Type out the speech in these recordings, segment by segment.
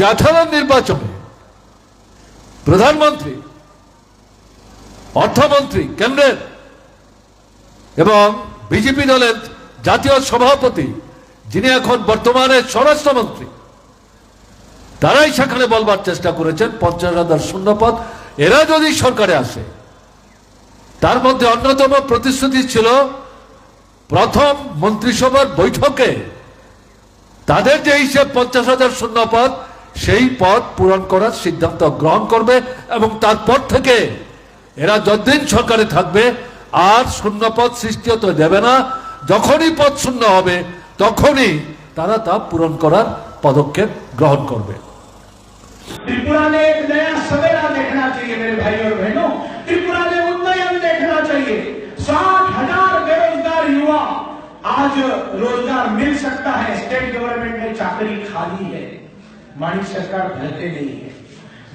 জাঠারান নির্বাচনে প্রধানমন্ত্রী, অর্থমন্ত্রী, কেন্দ্রের এবং বিজেপি দলের জাতীয় সভাপতি, যিনি এখন বর্তমানে স্বরাষ্ট্রমন্ত্রী, তারাই সেখানে বলবার চেষ্টা করেছেন, পঞ্চাশ হাজার শূন্যপদ। এরা যদি সরকারে আসে, তার মধ্যে অন্যতম প্রতিশ্রুতি ছিল, প্রথম মন্ত্রিসভার বৈঠকে তাদের যে হিসেব পঞ্চাশ হাজার শূন্য পদ সেই পদ পূরণ করার সিদ্ধান্ত গ্রহণ করবে এবং তারপর থেকে এরা যতদিন সরকারে থাকবে আর শূন্য পদ সৃষ্টি হতে দেবে না যখনই পদ শূন্য হবে তখনই তারা তা পূরণ করার পদক্ষেপ গ্রহণ করবে त्रिपुरा ने एक नया सवेरा देखना चाहिए मेरे भाई और बहनों त्रिपुरा ने उन्नयन देखना चाहिए साठ हजार बेरोजगार युवा आज रोजगार मिल सकता है स्टेट गवर्नमेंट में चाकरी खाली है मानी सरकार भरते नहीं है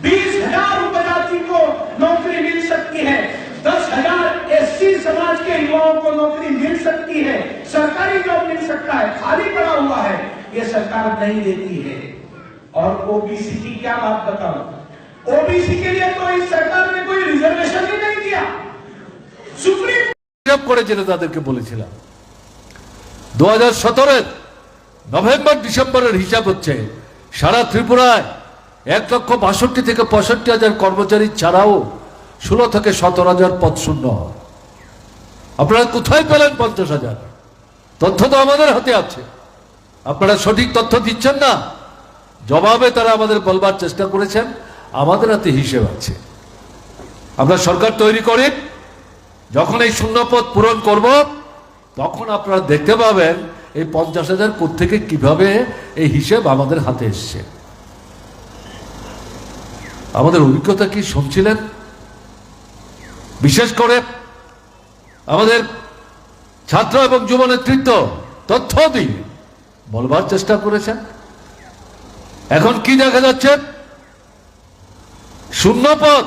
बीस हजार उपजाति को नौकरी मिल सकती है दस हजार एससी समाज के युवाओं को नौकरी मिल सकती है सरकारी जॉब मिल सकता है खाली पड़ा हुआ है ये सरकार नहीं देती है और ओबीसी की क्या बात बताऊं ओबीसी के लिए तो इस सरकार ने कोई रिजर्वेशन ही नहीं दिया सुप्रीम হিসাব করে যেটা তাদেরকে বলেছিলাম দু হাজার সতেরোর নভেম্বর ডিসেম্বরের হিসাব হচ্ছে সারা ত্রিপুরায় এক লক্ষ বাষট্টি থেকে পঁয়ষট্টি হাজার কর্মচারী ছাড়াও ষোলো থেকে সতেরো হাজার পদ শূন্য। আপনারা কোথায় পেলেন পঞ্চাশ হাজার? তথ্য তো আমাদের হাতে আছে। আপনারা সঠিক তথ্য দিচ্ছেন না? জবাবে তারা আমাদের বলবার চেষ্টা করেছেন। আমাদের হাতে হিসেব আছে। আমরা সরকার তৈরি করি। যখন এই শূন্যপদ পূরণ করব, তখন আপনারা দেখতে পাবেন এই পঞ্চাশ হাজার থেকে কীভাবে এই হিসেব আমাদের হাতে এসছে? আমাদের অভিজ্ঞতা কি শুনছিলেন? বিশেষ করে আমাদের ছাত্র এবং যুব নেতৃত্ব তথ্য দিয়ে বলবার চেষ্টা করেছেন। এখন কি দেখা যাচ্ছে? শূন্য শূন্যপদ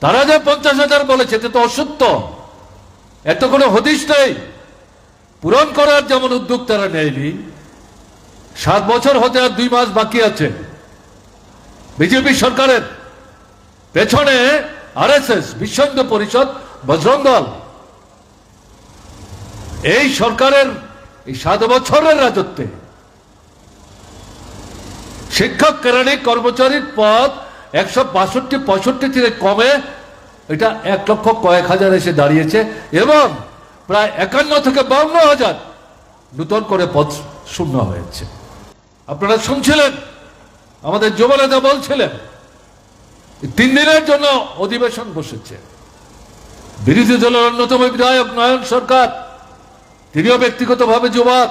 তারা যে পঞ্চাশ হাজার বলেছে এটা তো অসত্য। এত কোনো হদিস নেই। পূরণ করার যেমন উদ্যোগ তারা নেয়নি, সাত বছর হতে আর দুই মাস বাকি আছে। বিজেপি সরকারের পেছনে আরএসএস বিশ্ব হিন্দু পরিষদ, বজরং দল। এই সরকারের এই সাত বছরের রাজত্বে শিক্ষক কেরানি কর্মচারীর পদ একশো বাষট্টি, পঁয়ষট্টি থেকে কমে এটা এক লক্ষ কয়েক হাজার এসে দাঁড়িয়েছে এবং প্রায় একান্ন থেকে বাউন্ন হাজার নূতন করে পদ শূন্য হয়েছে। আপনারা শুনছিলেন? আমাদের যুবনেতা বলছিলেন, তিন দিনের জন্য অধিবেশন বসেছে। বিরোধী দলের অন্যতম বিধায়ক নয়ন সরকার, তিনিও ব্যক্তিগতভাবে যুবক।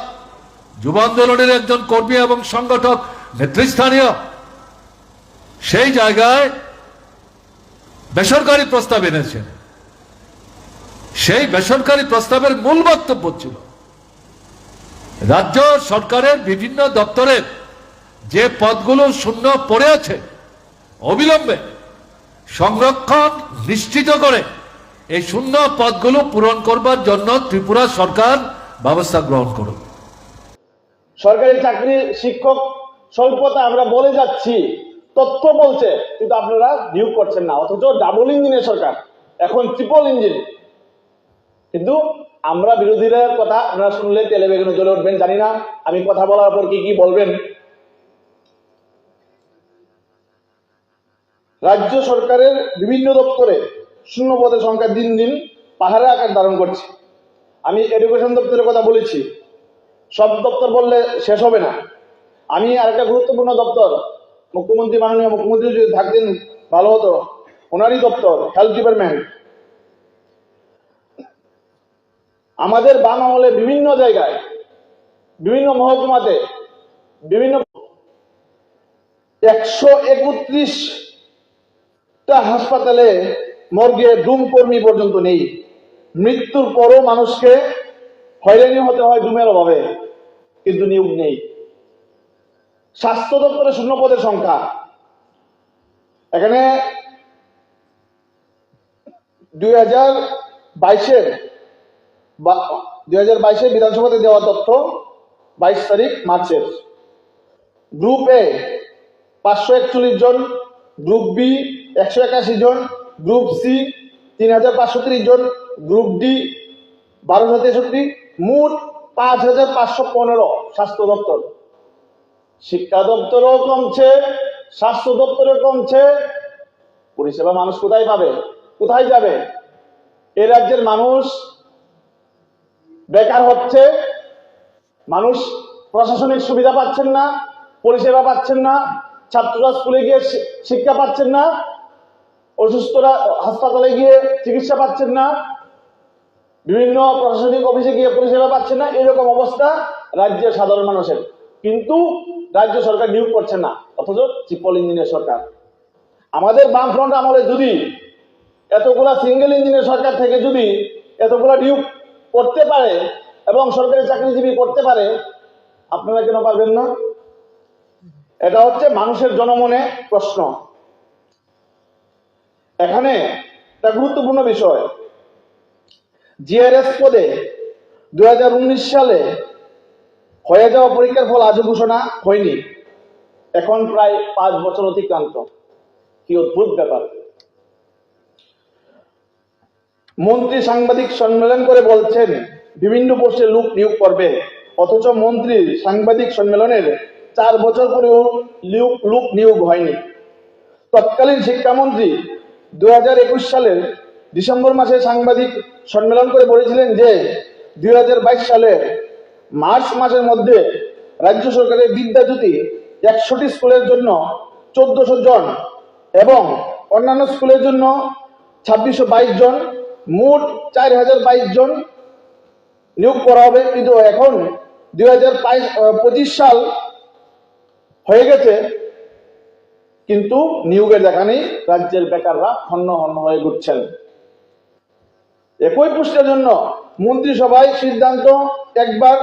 যুব আন্দোলনের একজন কর্মী এবং সংগঠক নেতৃস্থানীয়। সেই জায়গায় বেসরকারি প্রস্তাব এনেছেন। সেই বেসরকারি প্রস্তাবের মূল বক্তব্য ছিল, রাজ্য সরকারের বিভিন্ন দপ্তরের যে পদগুলো শূন্য পড়ে আছে অবিলম্বে সংরক্ষণ নিশ্চিত করে এই শূন্য পদগুলো পূরণ করবার জন্য ত্রিপুরা সরকার ব্যবস্থা গ্রহণ করুন সরকারি চাকরি শিক্ষক স্বল্পতা আমরা বলে যাচ্ছি, তথ্য বলছে, কিন্তু আপনারা নিয়োগ করছেন না, অথচ ডাবল ইঞ্জিনের সরকার, এখন ট্রিপল ইঞ্জিন কিন্তু আমরা বিরোধীদের কথা আপনারা শুনলে তেলে বেগুনে জ্বলে উঠবেন, জানি না। আমি কথা বলার পর কি কি বলবেন। রাজ্য সরকারের বিভিন্ন দপ্তরে শূন্য পদের সংখ্যা দিন দিন পাহাড়ে আকার ধারণ করছে। আমি এডুকেশন দপ্তরের কথা বলেছি। সব দপ্তর বললে শেষ হবে না। আমি আরেকটা গুরুত্বপূর্ণ দপ্তর, মুখ্যমন্ত্রী, মাননীয় মুখ্যমন্ত্রী যদি থাকতেন ভালো হতো। ওনারই দপ্তর হেলথ ডিপার্টমেন্ট আমাদের বাম আমলে বিভিন্ন জায়গায়, বিভিন্ন মহকুমাতে, বিভিন্ন একশো একত্রিশটা হাসপাতালে মর্গে ডুম কর্মী পর্যন্ত নেই। মৃত্যুর পরও মানুষকে হয়রানি হতে হয় ডুমের অভাবে, কিন্তু নিয়োগ নেই। স্বাস্থ্য দপ্তরের শূন্য পদের সংখ্যা। এখানে দুই হাজার বাইশের দুই হাজার বাইশের বিধানসভাতে দেওয়া তথ্য বাইশ তারিখ মার্চের। গ্রুপ এ পাঁচশো একচল্লিশ জন, গ্রুপ বি একশো একাশি জন, গ্রুপ সি তিন হাজার পাঁচশো ত্রিশ জন, গ্রুপ ডি বারোশো তেষট্টি, মোট পাঁচ হাজার পাঁচশো পনেরো স্বাস্থ্য দপ্তর। শিক্ষা দপ্তরও কমছে, স্বাস্থ্য দপ্তরও কমছে। পরিষেবা মানুষ কোথায় পাবে? কোথায় যাবে? এ রাজ্যের মানুষ বেকার হচ্ছে, মানুষ প্রশাসনিক সুবিধা পাচ্ছেন না, পরিষেবা পাচ্ছেন না, ছাত্ররা স্কুলে গিয়ে শিক্ষা পাচ্ছেন না, অসুস্থরা হাসপাতালে গিয়ে চিকিৎসা পাচ্ছেন না, বিভিন্ন প্রশাসনিক অফিসে গিয়ে পরিষেবা পাচ্ছেন না, এরকম অবস্থা রাজ্যের সাধারণ মানুষের। কিন্তু রাজ্য সরকার নিয়োগ করছে না, অথচ ট্রিপল ইঞ্জিনের সরকার। আমাদের বামফ্রন্ট আমলে যদি এতগুলা সিঙ্গেল ইঞ্জিনের সরকার থেকে যদি এতগুলা নিয়োগ করতে পারে এবং সরকারি চাকরিজীবী করতে পারে, আপনারা কেন পারবেন না? এটা হচ্ছে মানুষের জনমনে প্রশ্ন। এখানে একটা গুরুত্বপূর্ণ বিষয়। জিআরএস পদে দু হাজার উনিশ সালে হয়ে যাওয়া পরীক্ষার ফল আজও ঘোষণা হয়নি। এখন প্রায় পাঁচ বছর অতিক্রান্ত। কি অদ্ভুত ব্যাপার। মন্ত্রী সাংবাদিক সম্মেলন করে বলছেন, বিভিন্ন পোস্টে লোক নিয়োগ করবে। অথচ মন্ত্রী সাংবাদিক সম্মেলনের চার বছর পরেও লোক নিয়োগ হয়নি। তৎকালীন শিক্ষামন্ত্রী দু হাজার একুশ সালের ডিসেম্বর মাসে সাংবাদিক সম্মেলন করে বলেছিলেন যে, দুই হাজার বাইশ সালের মার্চ মাসের মধ্যে রাজ্য সরকারের বিদ্যাজ্যোতি একশোটি স্কুলের জন্য চোদ্দশো জন এবং অন্যান্য স্কুলের জন্য ছাব্বিশশো বাইশ জন মোট চার হাজার বাইশ জন নিয়োগ করা হবে। কিন্তু এখন দুই হাজার পঁচিশ সাল হয়ে গেছে, কিন্তু নিয়োগের দেখা নেই। রাজ্যের বেকাররা হন্য হন্য হয়ে ঘুরছেন। একই পোস্টের জন্য মন্ত্রিসভায় সিদ্ধান্ত একবার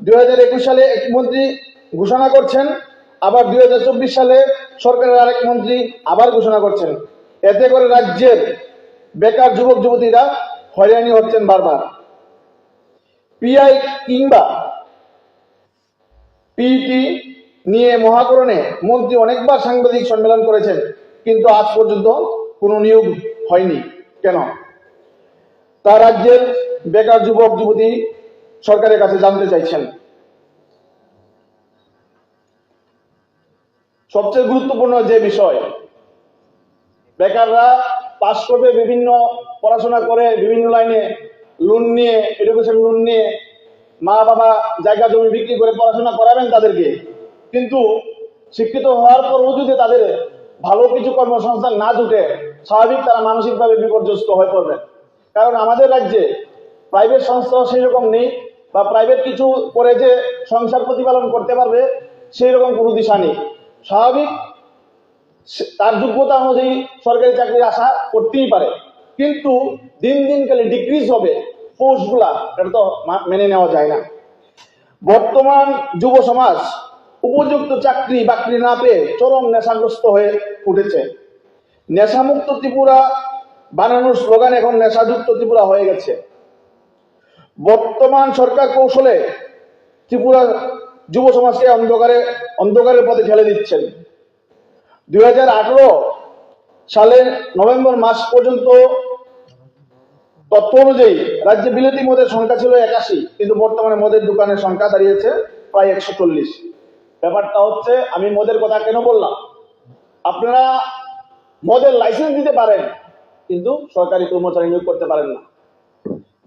দুই হাজার একুশ সালে এক মন্ত্রী ঘোষণা করছেন, আবার দুই হাজার চব্বিশ সালে সরকারের আরেক মন্ত্রী আবার ঘোষণা করছেন। এতে করে রাজ্যের বেকার যুবক, যুবতীরা হয়রানি হচ্ছেন বারবার। পিআই কিংবা পিইটি নিয়ে মহাকরণে মন্ত্রী অনেকবার সাংবাদিক সম্মেলন করেছেন, কিন্তু আজ পর্যন্ত কোনো নিয়োগ হয়নি। কেন? তা রাজ্যের বেকার যুবক, যুবতী সরকারের কাছে জানতে চাইছেন। সবচেয়ে গুরুত্বপূর্ণ যে বিষয়, বেকাররা পাশ করবে, বিভিন্ন পড়াশোনা করে, বিভিন্ন লাইনে লোন নিয়ে এডুকেশন লোন নিয়ে মা বাবা জায়গা জমি বিক্রি করে পড়াশোনা করাবেন তাদেরকে। কিন্তু শিক্ষিত হওয়ার পরও যদি তাদের ভালো কিছু কর্মসংস্থান না জুটে, স্বাভাবিক তারা মানসিকভাবে বিপর্যস্ত হয়ে পড়বেন কারণ আমাদের রাজ্যে প্রাইভেট সংস্থা সেই রকম নেই বা প্রাইভেট কিছু করে যে সংসার প্রতিপালন করতে পারবে সেই রকম কোনো দিশা নেই। স্বাভাবিক তার যোগ্যতা অনুযায়ী সরকারি চাকরির আশা করতেই পারে। কিন্তু দিন দিন খালি ডিক্রিজ হবে পোস্টগুলা এটা তো মেনে নেওয়া যায় না। বর্তমান যুব সমাজ উপযুক্ত চাকরি বাকরি না পেয়ে চরম নেশাগ্রস্ত হয়ে উঠেছে। নেশামুক্ত ত্রিপুরা বানানোর স্লোগান এখন নেশাযুক্ত ত্রিপুরা হয়ে গেছে। বর্তমান সরকার কৌশলে ত্রিপুরা যুব সমাজকে অন্ধকারে, অন্ধকারের পথে ঠেলে দিচ্ছেন। দুই সালের নভেম্বর মাস পর্যন্ত তথ্য অনুযায়ী রাজ্যে বিলেতি মদের সংখ্যা ছিল একাশি, কিন্তু বর্তমানে মদের দোকানের সংখ্যা দাঁড়িয়েছে প্রায় একশো চল্লিশ। ব্যাপারটা হচ্ছে, আমি মদের কথা কেন বললাম? আপনারা মদের লাইসেন্স দিতে পারেন, কিন্তু সরকারি কর্মচারী নিয়োগ করতে পারেন না।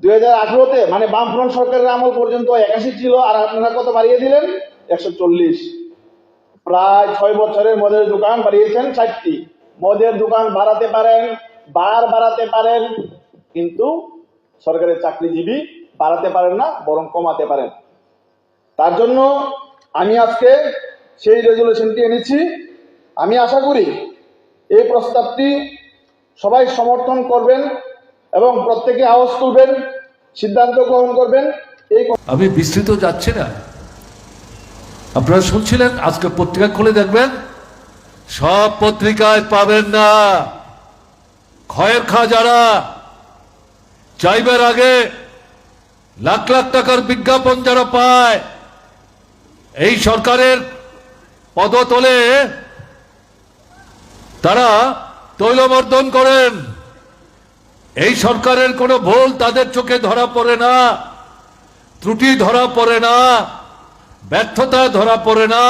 দুই হাজার আঠারোতে মানে বামফ্রন্ট সরকারের আমল পর্যন্ত একাশি ছিল, আর আপনারা কত বাড়িয়ে দিলেন? একশো চল্লিশ। প্রায় ছয় বছরের মদের দোকান বাড়িয়েছেন ষাটটি মদের দোকান বাড়াতে পারেন, বার বাড়াতে পারেন, কিন্তু সরকারের চাকরিজীবী বাড়াতে পারেন না, বরং কমাতে পারেন। তার জন্য আমি আজকে সেই রেজুলেশনটি এনেছি। আমি আশা করি এই প্রস্তাবটি সবাই সমর্থন করবেন এবং প্রত্যেকে আওয়াজ তুলবেন, সিদ্ধান্ত গ্রহণ করবেন। এই আমি বিস্তৃত যাচ্ছি না। আপনারা শুনছিলেন? আজকে পত্রিকা খুলে দেখবেন। সব পত্রিকায় পাবেন না। ক্ষয়ের খা যারা চাইবার আগে লাখ লাখ টাকার বিজ্ঞাপন যারা পায়, এই সরকারের পদতলে তারা তৈলবর্ধন করেন। এই সরকারের কোনো ভুল তাদের চোখে ধরা পড়ে না। ত্রুটি ধরা পড়ে না। ব্যর্থতা ধরা পড়ে না।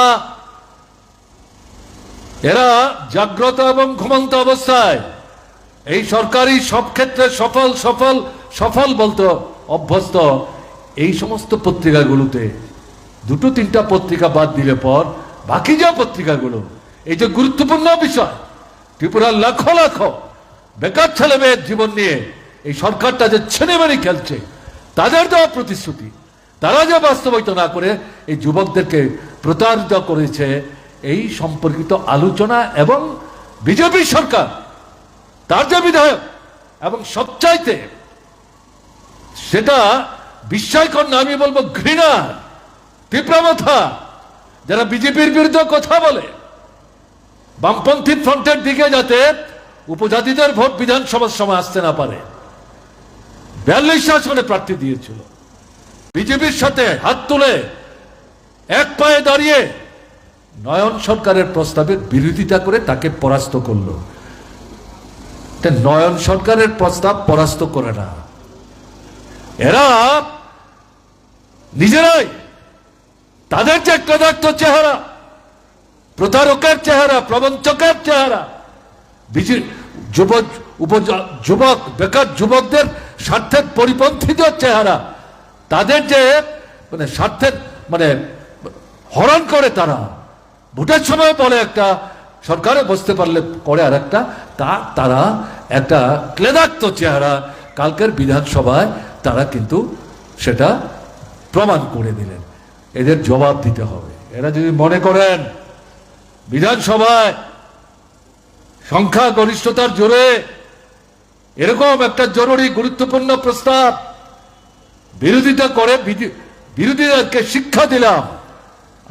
এরা জাগ্রত এবং ঘুমন্ত অবস্থায়। এই সরকারি সব ক্ষেত্রে সফল সফল সফল বলতো অভ্যস্ত। এই সমস্ত পত্রিকাগুলোতে দুটো, তিনটা পত্রিকা বাদ দিলে পর বাকি যা পত্রিকাগুলো, এই যে গুরুত্বপূর্ণ বিষয়, ত্রিপুরার লাখো লাখো বেকার ছেলে মেয়ের জীবন নিয়ে এই সরকারটা যে ছেলেমেরি খেলছে, তাদের দেওয়া প্রতিশ্রুতি তারা যে বাস্তবায়িত না করে, এই যুবকদেরকে প্রতারিত করেছে এই সম্পর্কিত আলোচনা এবং বিজেপি সরকার, তার যে বিধায়ক এবং সবচাইতে সেটা বিস্ময়কর না, আমি বলব ঘৃণা তীব্রমথা যারা বিজেপির বিরুদ্ধে কথা বলে, বামপন্থী ফ্রন্টের দিকে যাতে উপজাতিদের ভোট বিধানসভার সময় আসতে না পারে। বিয়াল্লিশ আসনে প্রার্থী দিয়েছিল। বিজেপির সাথে হাত তুলে এক পায়ে দাঁড়িয়ে নয়ন সরকারের প্রস্তাবের বিরোধিতা করে তাকে পরাস্ত করল। নয়ন সরকারের প্রস্তাব পরাস্ত করে না। এরা নিজেরাই তাদের যে ক্রদার্থ চেহারা, প্রতারকের চেহারা, প্রবঞ্চকের চেহারা যুবক যুবক, বেকার যুবকদের স্বার্থের পরিপন্থীত চেহারা তাদের যে মানে স্বার্থের মানে হরণ করে তারা। ভোটের সময় বলে একটা সরকারে বসতে পারলে করে আর একটা তা তারা একটা ক্লেদাক্ত চেহারা কালকের বিধানসভায় তারা কিন্তু সেটা প্রমাণ করে দিলেন। এদের জবাব দিতে হবে। এরা যদি মনে করেন, বিধানসভায় সংখ্যা গরিষ্ঠতার জোরে এরকম একটা জরুরি, গুরুত্বপূর্ণ প্রস্তাব বিরোধিতা করে বিরোধীদেরকে শিক্ষা দিলাম।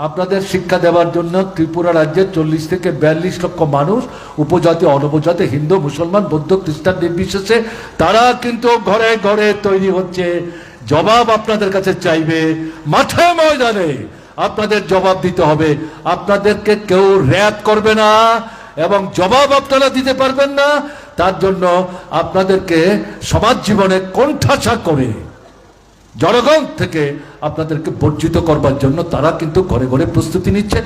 আপনাদের শিক্ষা দেওয়ার জন্য ত্রিপুরা রাজ্যে চল্লিশ থেকে বিয়াল্লিশ লক্ষ মানুষ, উপজাতি অনুপজাতি হিন্দু, মুসলমান, বৌদ্ধ, খ্রিস্টান নির্বিশেষে তারা কিন্তু ঘরে ঘরে তৈরি হচ্ছে। জবাব আপনাদের কাছে চাইবে মাঠে ময়দানে। আপনাদের জবাব দিতে হবে। আপনাদেরকে কেউ র্যাপ করবে না এবং জবাব আপনারা দিতে পারবেন না। তার জন্য আপনাদেরকে সমাজ জীবনে কোণঠাসা করে জনগণ থেকে আপনাদেরকে বর্জিত করবার জন্য তারা কিন্তু ঘরে ঘরে প্রস্তুতি নিচ্ছে।